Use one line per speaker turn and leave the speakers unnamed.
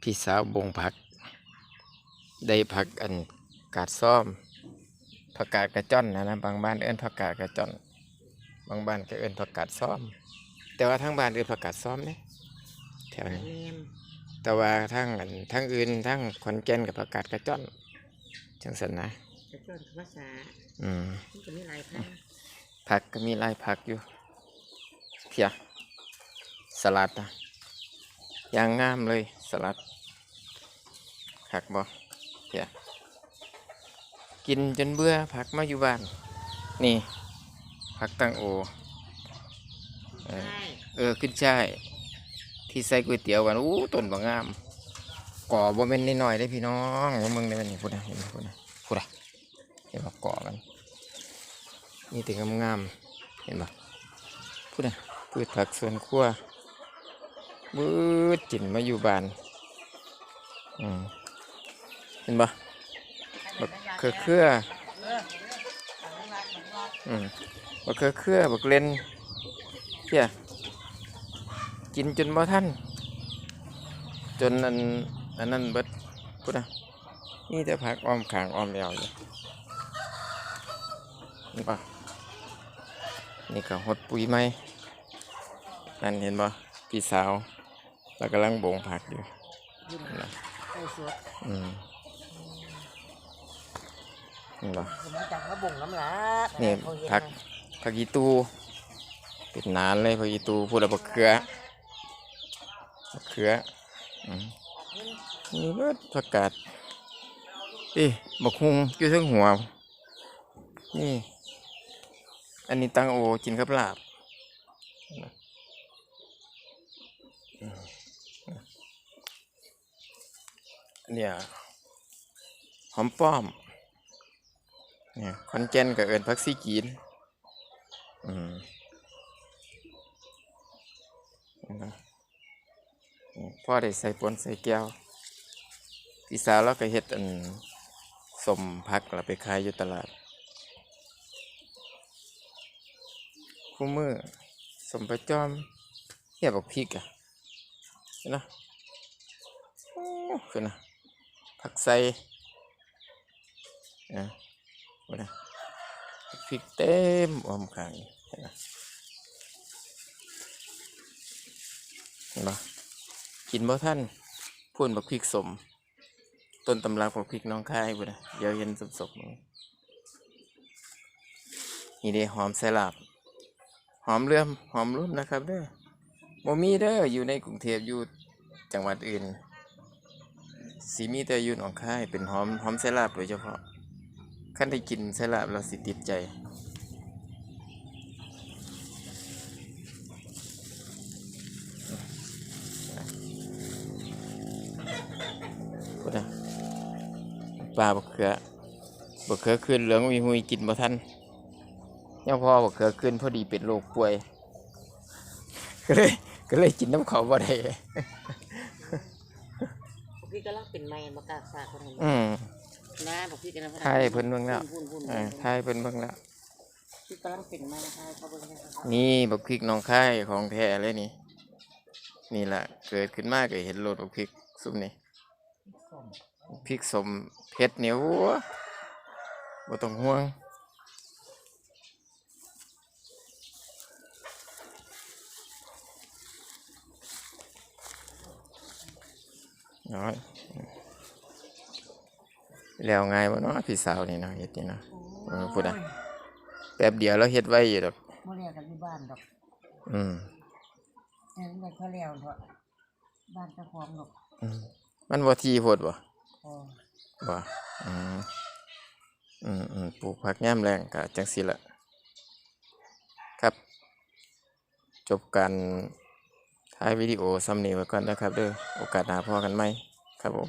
พี่สาวบงผัก ได้ผักอันกาดซ้อมผักกาดกระจ้อนนะนะบางบ้านเอิ้นผักกาดกระจ้อน บางบ้านก็เอิ้นผักกาดซ้อม แต่ว่าทั้งบ้านเอิ้นผักกาดซ้อมเนี่ยแถวนี้
แม่ม
แต่ว่าทั้งอันทั้งอื่นทั้งขอนแก่นกับผักกาดกระจ้อนจังสันนะ
จะต้นภาษา
อืม
มันก็มีหลายพันธุ์
ผักก็มีหลายผักอยู่เพีย สลัดนะอย่างงามเลยสลัดผักบ่เพียกินจนเบื่อผักมาอยู่บ้าน นี่ ผักตังโอ เออ
ใช่
เออขึ้นช่ายที่ใส่ก๋วยเตี๋ยวกันอู้ต้นบางงาม ก่อบ่แม่นน้อยๆได้พี่น้องว่ามึงได้แม่นนี่พูดนะเห็นไหมพูดนะพูดนะเห็นบ่ก่อกันนี่ถึงงามๆเห็นบ่พูดนะพืชผักสวนครัว บืดจินมาอยู่บ้านอืมเห็นบ่บักเครือเครืออืมบักเครือเครือบักเลนเพียกินจนบ่ทันจนอันอันนั้นเบิดพุทธะนี่แต่ผักอ้อมขางอ้อมแอวอยู่นี่ปะนี่ก็หดปุ๋ยไหมนั่นเห็นบ่พี่สาว เรากำลังบ่งผักอยู่
ยุ่ง
นะ
ไอ้สวด
อืมนี่บ่
ผมรู้จักเขาบ่งน้ำละ
นี่
เขาเห็น
ผัก
นะ
ผักอีตูเป็นนานเลยผักอีตูพูดแล้วบักเขือบักเขืออืมนี่เบิดผักกาดเอ๊ะบักฮุงอยู่ทั้งหัว นี่ อันนี้ตังโอกินกับลาบอัน เนี่ยหอมป้อมเนี่ยคอนเจนกับเอิญพักซี่กีนอืมพ่อได้ใส่ปนใส่แก้วพี่สาวเราก็เฮ็ดอันสมพักแล้วไปขายอยู่ตลาด คู่มือสมประจอมเทียบอกพริกอะเนะโอ้คือนะ ผักใส่นะว่านะพริกเต็มอ้อมข้างนี่เห็นนะเห็นปะกินบ่ท่านพูนบักพริกสม ต้นตำรับของพริกน้องค่ายบุนะเดี๋ยวเย็นสดๆนี่นี่เด้หอมสลาบหอมเรื่อมหอมรุ่มนะครับเด้อบ่มีเด้ออยู่ในกรุงเทพอยู่จังหวัดอื่น สีมีแต่ยู่นองคายเป็นหอมหอมใส่ลาบโดยเฉพาะขั้นได้กินใส่ลาบเราสิติดใจพูดนะปลาบกเขือบกเขือขึ้นเหลืองมีหุยกินบ่ทันยังพอบกเขือขึ้นพอดีเป็นโรคป่วย ก็เลยก็เลยกินน้ำเขาบ่ได้
บอกพี่ก็ลังเป็นไม้มากากสากคนเห็น
อืม
นะบอกพี่กันนะ
ใช่เพิ่นเบิ่งแล้ว
หุ่นหุ่น
เออทายเพิ่นเบิ่งแล้ว
พี่ก็ลังเป็นไม้นะคะเขาเบิ่งนะครับ
นี่บักพริกหน้องค่ายของแท้เลยนี่ นี่แหละเกิดขึ้นมาก็เห็นโลดบักพริกซุ่มนี่พริกสมเผ็ดเหนียวบ่ต้องห่วง น้อยแล้วไงวะเนาะพี่สาวนี่เนาะเฮ็ดนี่เนาะเออพูดอะแป๊บเดียวเราเฮ็ดไว้อยู่ดอก
โมเรียกันที่บ้านดอก
อืม
เออไม่เขาแล้วเถอะบ้านเจ้าของดอก
อืมมันบ่ทีโพดบ่
พอ
บ่อืมอืมอืมปลูกผักยามแรงก็จังซี่ละครับ จบการ ท้ายวิดีโอซัมเนลไว้ก่อนนะครับเด้อโอกาสหาพ่อกันไหมครับผม